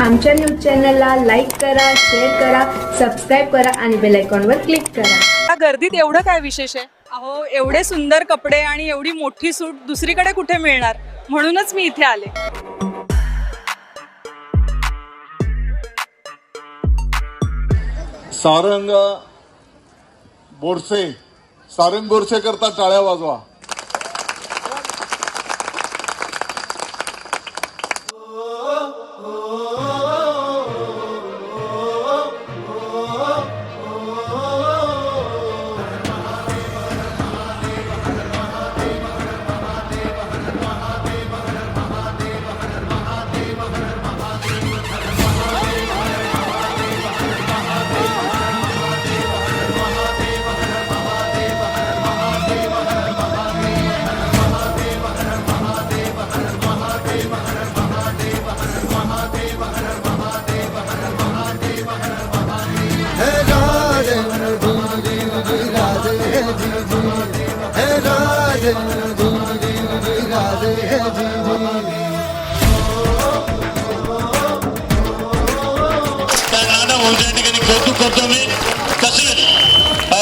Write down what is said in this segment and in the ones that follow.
आमच्या न्यूज चॅनलला लाईक करा शेअर करा सबस्क्राईब करा आणि बेल आयकॉनवर क्लिक करा. या गर्दीत एवढं काय विशेष आहे? अहो एवढे सुंदर कपडे आणि एवढी मोठी सूट दुसरीकडे कुठे मिळणार? म्हणूनच मी इथे आले. सारंग बोरसे. सारंग बोरसे करता टाळ्या वाजवा. तर नाना ठिकाणी कौतुक करतो मी तसेच अ,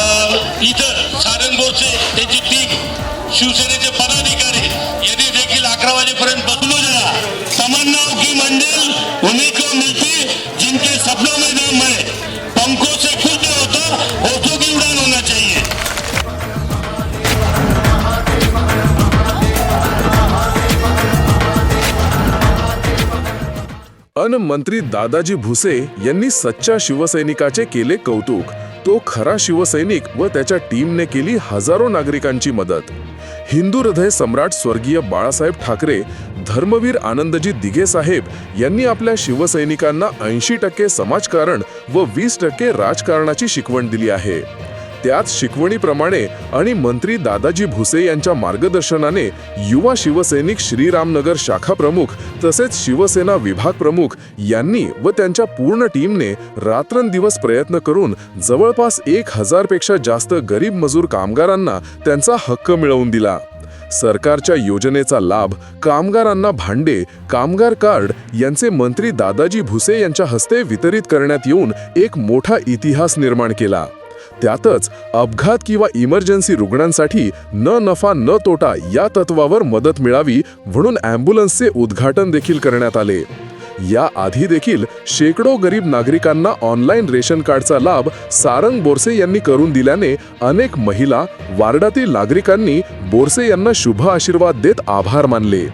इथं सारंग बोरसे त्यांची टीम शिवसेनेचे पदाधिकारी यांनी देखील अकरा वाजेपर्यंत बदलू अन मंत्री दादाजी भुसे यांनी सच्च्या शिवसैनिकाचे केले कौतुक. तो खरा शिवसैनिक व त्याच्या टीमने केली हजारो नागरिकांची मदत. हिंदू हृदय सम्राट स्वर्गीय बाळासाहेब ठाकरे धर्मवीर आनंदजी दिघे साहेब यांनी आपल्या शिवसैनिकांना ऐंशी टक्के समाजकारण व वीस टक्के राजकारणाची शिकवण दिली आहे. त्याच शिकवणीप्रमाणे आणि मंत्री दादाजी भुसे यांच्या मार्गदर्शनाने युवा शिवसैनिक श्रीरामनगर शाखा प्रमुख तसेच शिवसेना विभाग प्रमुख यांनी व त्यांच्या पूर्ण टीमने रात्रंदिवस प्रयत्न करून जवळपास एक हजारपेक्षा जास्त गरीब मजूर कामगारांना त्यांचा हक्क मिळवून दिला. सरकारच्या योजनेचा लाभ कामगारांना भांडे कामगार कार्ड यांचे मंत्री दादाजी भुसे यांच्या हस्ते वितरित करण्यात येऊन एक मोठा इतिहास निर्माण केला. त्यातच अपघात किंवा इमर्जन्सी रुग्णांसाठी न नफा न तोटा या तत्वावर मदत मिळावी म्हणून ॲम्ब्युलन्सचे उद्घाटन देखील करण्यात आले. या आधी देखील शेकडो गरीब नागरिकांना ऑनलाईन रेशन कार्डचा लाभ सारंग बोरसे यांनी करून दिल्याने अनेक महिला वार्डातील नागरिकांनी बोरसे यांना शुभ आशीर्वाद देत आभार मानले.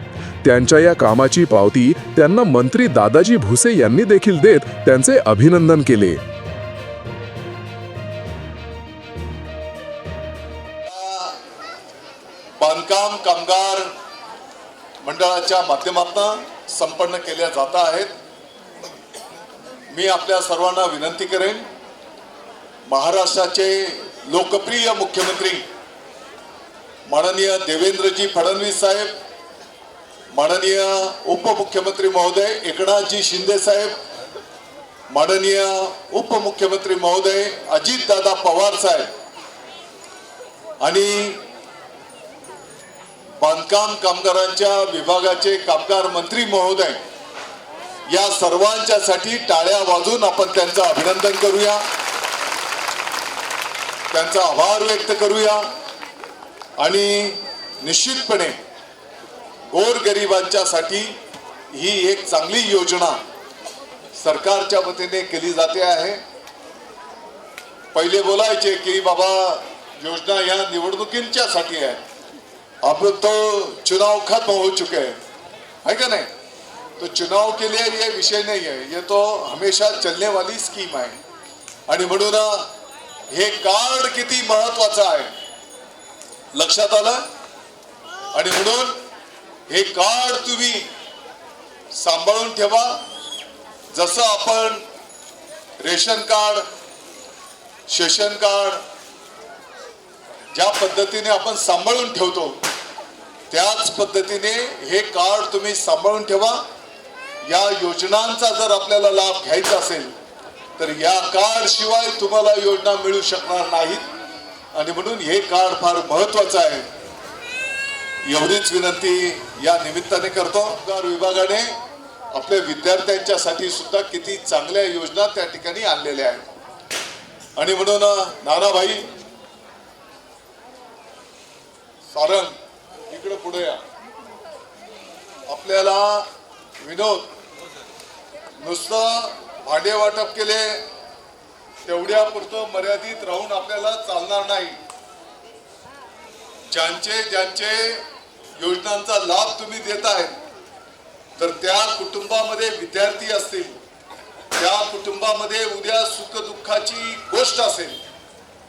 त्यांच्या या कामाची पावती त्यांना मंत्री दादाजी भुसे यांनी देखील देत त्यांचे अभिनंदन केले. मंडळाच्या माध्यमातून संपन्न केल्या जात आहेत. मी आपल्या सर्वांना विनंती करेन महाराष्ट्राचे लोकप्रिय मुख्यमंत्री माननीय देवेंद्रजी फडणवीस साहेब माननीय उपमुख्यमंत्री महोदय एकनाथजी शिंदे साहेब माननीय उपमुख्यमंत्री महोदय अजितदादा पवार साहेब आणि बांधकाम कामगारांच्या विभागाचे कामगार मंत्री महोदय या सर्वांच्यासाठी टाळ्या वाजून आपण त्यांचं अभिनंदन करूया. त्यांचा आभार व्यक्त करूया. आणि निश्चितपणे गोरगरिबांच्यासाठी ही एक चांगली योजना सरकारच्या वतीने केली जाते आहे. पहिले बोलायचे की बाबा योजना या निवडणुकींच्यासाठी आहे. अब तो चुनाव खत्म हो चुके हैं। है क्या नहीं? तो चुनाव के लिए ये विषय नहीं है। ये तो हमेशा चलने वाली स्कीम आहे आणि म्हणून हे कार्ड किती महत्वाचं आहे? लक्षात आलं? आणि म्हणून हे कार्ड तुम्ही सांभाळून ठेवा. जसं आपण रेशन कार्ड शेशन कार्ड ज्या पद्धतीने आपण सांभाळून ठेवतो त्याच पद्धतीने हे कार्ड तुम्ही सांभाळून ठेवा. या योजनांचा जर आपल्याला लाभ घ्यायचा असेल तर या कार्ड शिवाय तुम्हाला योजना मिळू शकणार नाहीत. आणि म्हणून हे कार्ड फार महत्वाचं आहे. एवढीच विनंती या निमित्ताने करतो. कार विभागाने आपल्या विद्यार्थ्यांच्यासाठी सुद्धा किती चांगल्या योजना त्या ठिकाणी आणलेल्या आहेत. आणि म्हणून नानाभाई सारंग इकडे पुढे या. आपल्याला विनोद नुसतं भांडे वाटप केले तेवढ्या पुरतं मर्यादित राहून आपल्याला चालणार नाही. ज्यांचे ज्यांचे योजनांचा लाभ तुम्ही देत आहेत तर त्या कुटुंबामध्ये विद्यार्थी असतील त्या कुटुंबामध्ये उद्या सुखदुःखाची गोष्ट असेल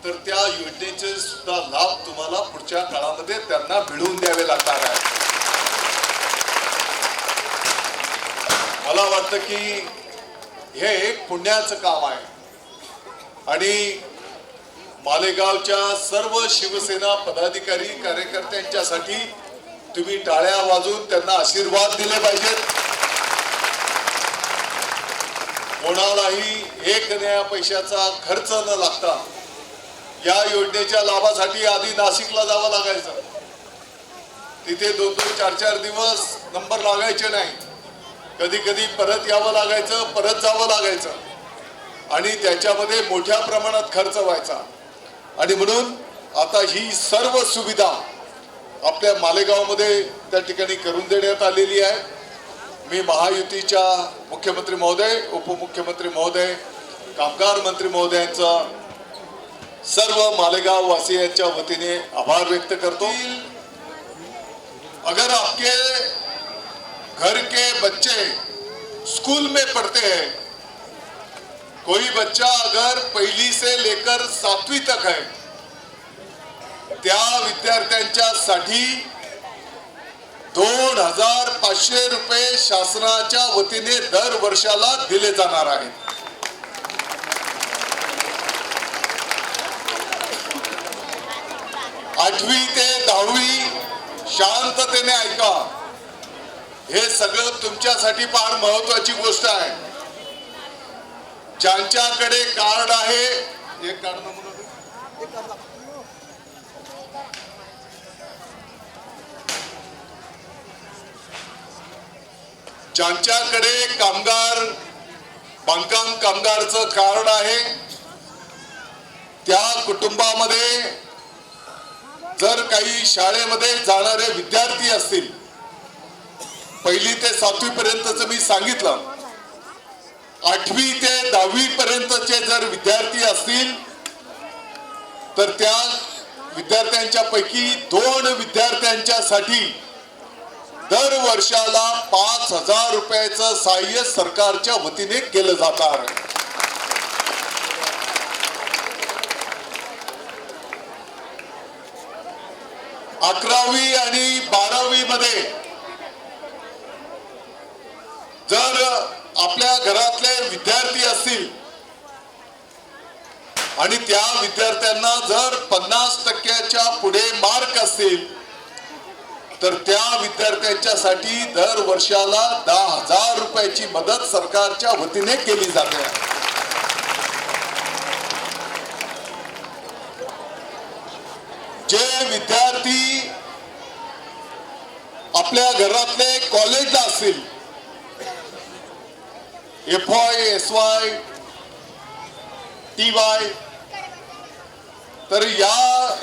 तर त्या योजनेचे सुद्धा लाभ तुम्हाला पुढच्या काळामध्ये त्यांना मिळवून द्यावे लागणार आहे मला वाटतं की हे एक पुण्याचं काम आहे. आणि मालेगावच्या सर्व शिवसेना पदाधिकारी कार्यकर्त्यांच्यासाठी तुम्ही टाळ्या वाजून त्यांना आशीर्वाद दिले पाहिजेत. कोणालाही एक नया पैशाचा खर्च न लागता या योजनेच्या लाभासाठी आधी नाशिकला जावं लागायचं. तिथे दोन दोन चार चार दिवस नंबर लागायचे नाही. कधी कधी परत यावं लागायचं परत जावं लागायचं. आणि त्याच्यामध्ये मोठ्या प्रमाणात खर्च व्हायचा. आणि म्हणून आता ही सर्व सुविधा आपल्या मालेगावमध्ये त्या ठिकाणी करून देण्यात आलेली आहे. मी महायुतीच्या मुख्यमंत्री महोदय उपमुख्यमंत्री महोदय कामगार मंत्री महोदयांचं सर्व मालेगाव वासियांच्या वतीने आभार व्यक्त करतो. अगर आपके घर के बच्चे स्कूल में पढ़ते हैं कोई बच्चा अगर पहली से लेकर सातवीं तक है त्या विद्यार्थ्यांच्या साठी दोन हजार पाचशे रुपये शासनाच्या वतीने दर वर्षाला दिले जाणार आहेत. आठवी ते दहावी शांततेने ऐका. हे सगळं तुमच्यासाठी फार महत्वाची गोष्ट आहे. ज्यांच्याकडे कार्ड आहे एक कार्ड नमुना ज्यांच्याकडे कामगार बांधकाम कामगारचं कार्ड आहे त्या कुटुंबामध्ये जर काही शाळेमध्ये जाणारे विद्यार्थी असतील पहिली ते सातवी पर्यंतच मी सांगितलं आठवी ते दहावी पर्यंतचे जर विद्यार्थी असतील तर त्या विद्यार्थ्यांच्या पैकी दोन विद्यार्थ्यांच्यासाठी दर वर्षाला पाच हजार रुपयाचं सहाय्य सरकारच्या वतीने केलं जाणार आहे अकरावी आणि बारावी मध्ये जर आपल्या घरातले विद्यार्थी असतील आणि त्या विद्यार्थ्यांना जर पन्नास टक्क्याच्या पुढे मार्क असतील तर त्या विद्यार्थ्यांच्यासाठी दर वर्षाला दहा हजार रुपयाची मदत सरकारच्या वतीने केली जाते. जे विद्यार्थी आपल्या घरातले कॉलेजला असतील F Y S Y T Y तर या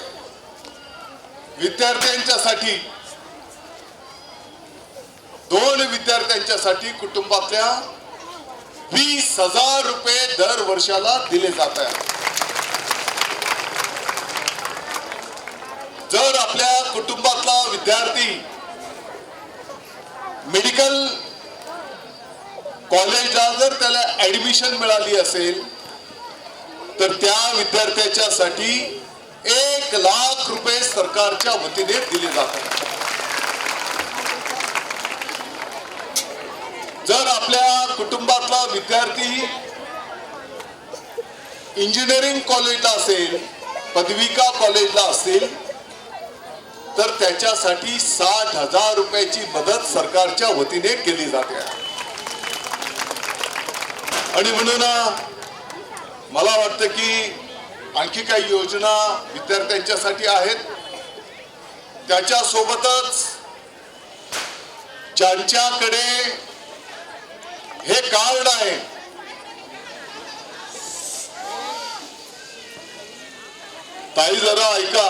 विद्यार्थ्यांच्यासाठी दोन विद्यार्थ्यांच्यासाठी कुटुंबातल्या वीस हजार रुपये दर वर्षाला दिले जात आहे जर आपल्या कुटुंबातला विद्यार्थी मेडिकल कॉलेजला जर त्याला ऍडमिशन मिळाली असेल तर त्या विद्यार्थ्याच्यासाठी एक लाख रुपये सरकारच्या वतीने दिले जातात. जर आपल्या कुटुंबातला विद्यार्थी इंजिनिअरिंग कॉलेजला असेल पदविका कॉलेजला असेल तर त्याच्यासाठी साठ हजार रुपयाची मदत सरकारच्या वतीने केली जाते. आणि म्हणून मला वाटतं की आणखी काही योजना विद्यार्थ्यांच्यासाठी आहेत. त्याच्यासोबतच ज्यांच्याकडे हे कार्ड आहे ताई जरा ऐका.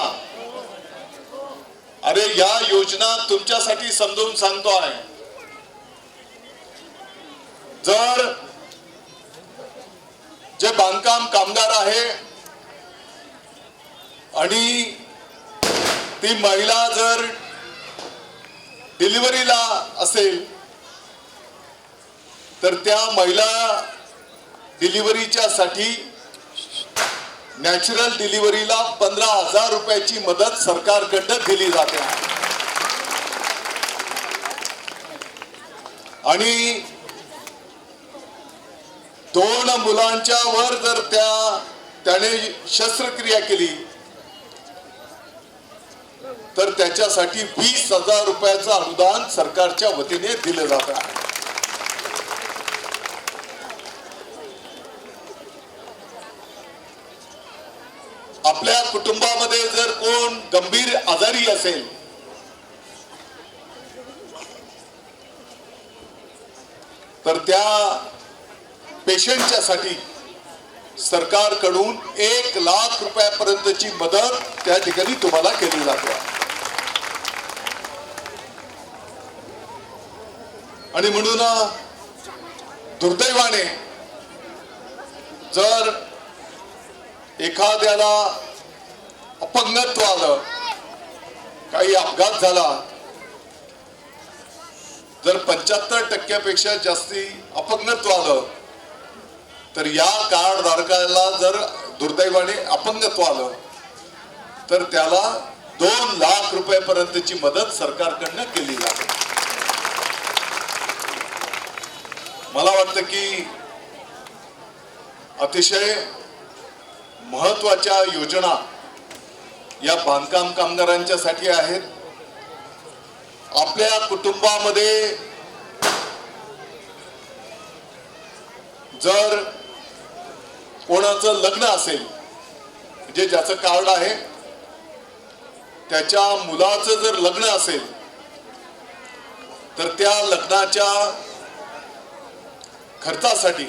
अरे या योजना तुमच्यासाठी समजून सांगतो आहे. जर जे बांधकाम कामगार आहे आणि ती महिला जर डिलिव्हरीला असेल तर त्या महिला डिलिव्हरीच्या साठी नॅचरल डिलिव्हरीला पंधरा हजार रुपयाची मदत सरकारकडनं दिली जाते. आणि दोन मुलांच्या वर जर त्या त्याने शस्त्रक्रिया केली तर त्याच्यासाठी वीस हजार रुपयाचं अनुदान सरकारच्या वतीने दिलं जात. आहे आपल्या कुटुंबामध्ये जर कोण गंभीर आजारी असेल तर त्या पेशंटच्या साठी सरकारकडून एक लाख रुपयापर्यंतची मदत त्या ठिकाणी तुम्हाला केली जाते. आणि म्हणून दुर्दैवाने जर एखाद्याला अपंगत्व आलं काही अपघात झाला. जर पंच्याहत्तर टक्क्यापेक्षा जास्ती अपंगत्व आलं तर या कार्ड धारकाला जर दुर्दैवाने अपंगत्व आलं तर त्याला दोन लाख रुपयापर्यंतची मदत सरकारकडनं केली जाते. मला वाटतं की अतिशय महत्त्वाच्या योजना या बांधकाम कामगारांच्यासाठी आहेत. आपल्या कुटुंबामध्ये जर कोणाचं लग्न असेल जे ज्याचं कार्ड आहे त्याच्या मुलाचं जर लग्न असेल तर त्या लग्नाच्या खर्चासाठी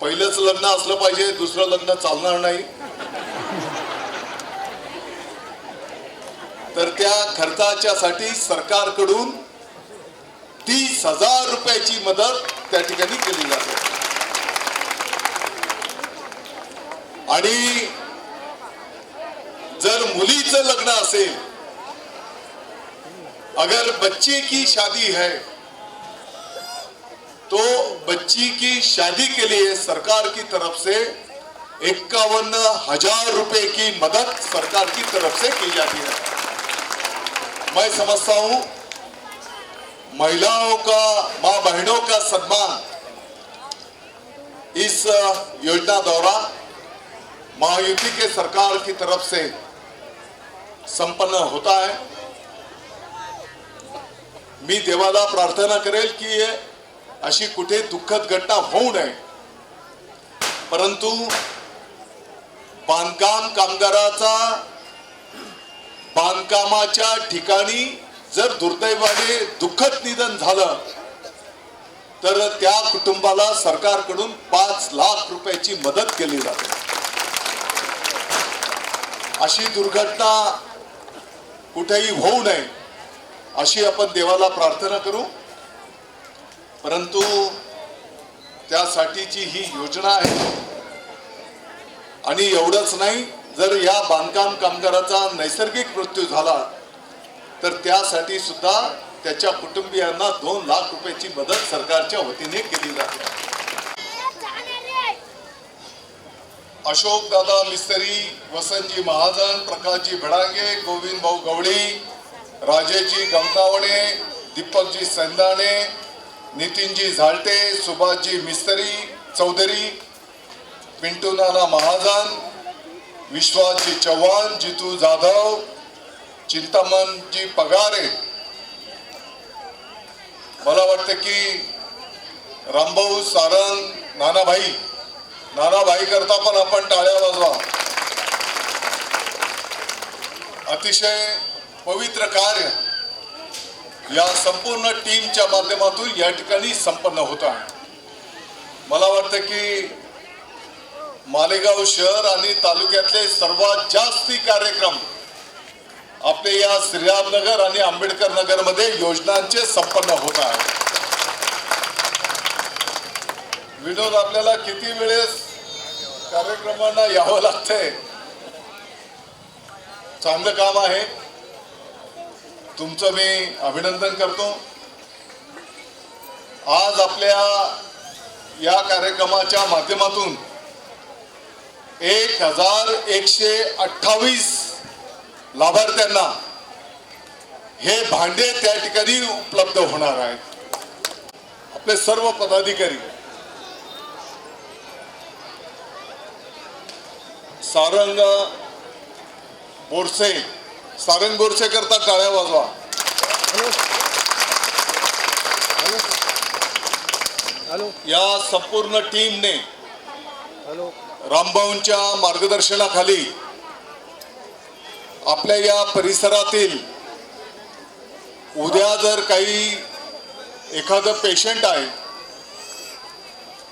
पहिलंच लग्न असलं पाहिजे दुसरं लग्न चालणार नाही. तर त्या खर्चाच्या साठी सरकारकडून तीस हजार रुपयाची मदत त्या ठिकाणी केली जाते. आणि जर मुलीचं लग्न असेल अगर बच्चे की शादी है तो बच्ची की शादी के लिए सरकार की तरफ से इक्यावन हजार रुपए की मदद सरकार की तरफ से की जाती है। मैं समझता हूं महिलाओं का मां बहनों का सम्मान इस योजना द्वारा महायुति के सरकार की तरफ से संपन्न होता है। मी देवाला प्रार्थना करेल की अशी कुठे दुःखद घटना होऊ नये। परंतु बांधकाम कामगाराचा बांधकामाच्या ठिकाणी जर दुर्दैवाने दुःखद निधन झालं तर त्या कुटुंबाला सरकारकडून पाच लाख रुपयाची मदत केली जाते. अशी दुर्घटना कुठेही होऊ नये अशी आपण देवाला प्रार्थना करू. परंतु त्यासाठीची ही योजना आहे. आणि एवढंच नाही जर या बांधकाम कामगाराचा नैसर्गिक मृत्यू झाला तर त्यासाठी सुद्धा त्याच्या कुटुंबियांना दोन लाख रुपयाची मदत सरकारच्या वतीने केली जाते. अशोक दादा मिस्त्री वसंतजी महाजन प्रकाशजी भडांगे गोविंद भाऊ गवळी राजेजी गमतावणे दीपकजी संदाणे नितीनजी झालटे सुभाषजी मिस्त्री चौधरी पिंटू नाना महाजन विश्वासजी चव्हाण जितू जाधव चिंतामणजी पगारे. मला वाटतं की रामभाऊ सारंग नानाभाई नानाभाई करता पण आपण टाळ्या वाजवा. अतिशय पवित्र कार्य या संपूर्ण टीमच्या माध्यमातून या ठिकाणी संपन्न होत आहे. मला वाटतं की मालेगाव शहर आणि तालुक्यातले सर्वात जास्ती कार्यक्रम आपले या श्रीरामनगर आणि आंबेडकर नगरमध्ये योजनांचे संपन्न होत आहे. विनोद आपल्याला किती वेळेस कार्यक्रमांना यावं लागतंय? चांगलं काम आहे. तुमचं मी अभिनंदन करतो. आज आपल्या या कार्यक्रमाच्या माध्यमातून एक हजार एकशे अठ्ठावीस लाभार्थ्यांना हे भांडे त्या ठिकाणी उपलब्ध होणार आहेत. आपले सर्व पदाधिकारी सारंग बोरसे सारंग बोरसे करता टाळ्या वाजवा. या संपूर्ण टीमने रामभाऊंच्या मार्गदर्शनाखाली आपल्या या परिसरातील उद्या जर काही एखादं पेशंट आहे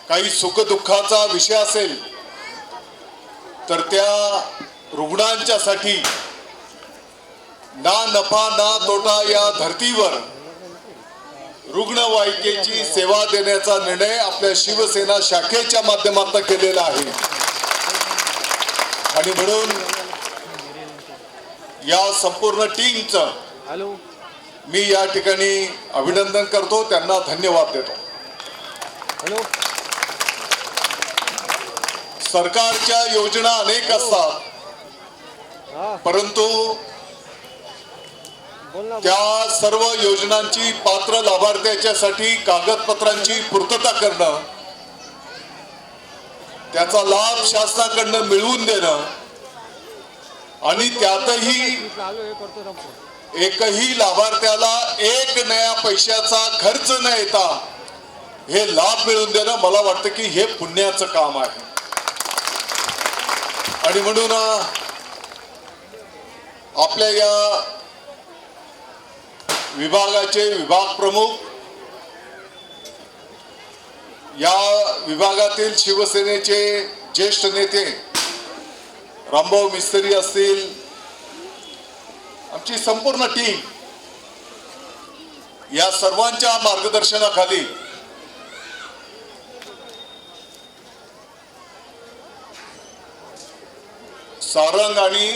काही सुखदुःखाचा विषय असेल तर त्या रुग्णांच्यासाठी ना नफा ना तोटा या धर्तीवर रुग्णवाहिकेची सेवा देण्याचा निर्णय आपल्या शिवसेना शाखेच्या माध्यमातून केलेला आहे. आणि म्हणून या संपूर्ण टीमचं मी या ठिकाणी अभिनंदन करतो त्यांना धन्यवाद देतो. सरकारच्या योजना अनेक असतात. परंतु त्या सर्व योजनांची पात्र लाभार्थ्याच्यासाठी कागदपत्रांची पूर्तता करणं त्याचा लाभ शासनाकडनं मिळवून देणं आणि त्यातही एकही लाभार्थ्याला एक नया पैशाचा खर्च न येता हे लाभ मिळवून देणं मला वाटतं की हे पुण्याचं काम आहे. आणि म्हणून आपल्या या विभागाचे विभाग प्रमुख या विभागातील शिवसेनेचे ज्येष्ठ नेते रामभाऊ मिस्त्री असतील आमची संपूर्ण टीम या सर्वांच्या मार्गदर्शनाखाली सारंग आणि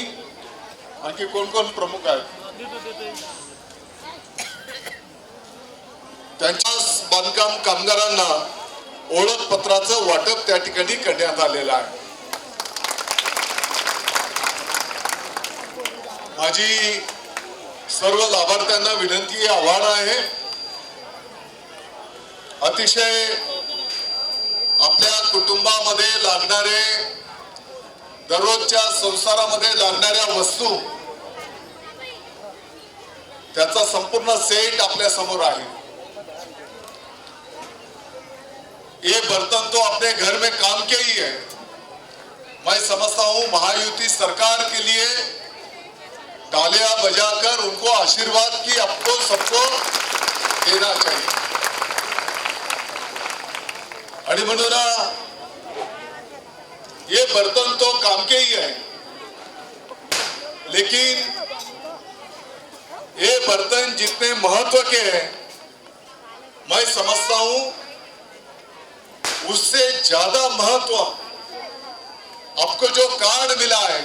आणखी कोण कोण प्रमुख आहेत? त्यांच्या बांधकाम कामगारांना ओळखपत्राचं वाटप त्या ठिकाणी करण्यात आलेलं आहे. माझी सर्व लाभार्थ्यांना विनंती आव्हान आहे. अतिशय आपल्या कुटुंबामध्ये लागणारे दररोजच्या संसारामध्ये लागणाऱ्या वस्तू त्याचा संपूर्ण सेट आपल्यासमोर आहे. ये बर्तन तो अपने घर में काम के ही है। मैं समझता हूँ महायुति सरकार के लिए तालियाँ बजाकर उनको आशीर्वाद की आपको सबको देना चाहिए। आणि म्हणून ये बर्तन तो काम के ही है। लेकिन ये बर्तन जितने महत्व के हैं, मैं समझता हूँ उससे ज्यादा महत्त्व। आपको जो कार्ड मिला है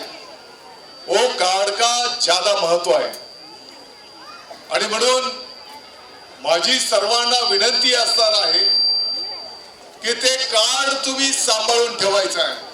वो कार्ड का ज्यादा महत्त्व आहे आणि म्हणून माझी सर्वांना विनंती असणार आहे की ते कार्ड तुम्ही सांभाळून ठेवायचं आहे.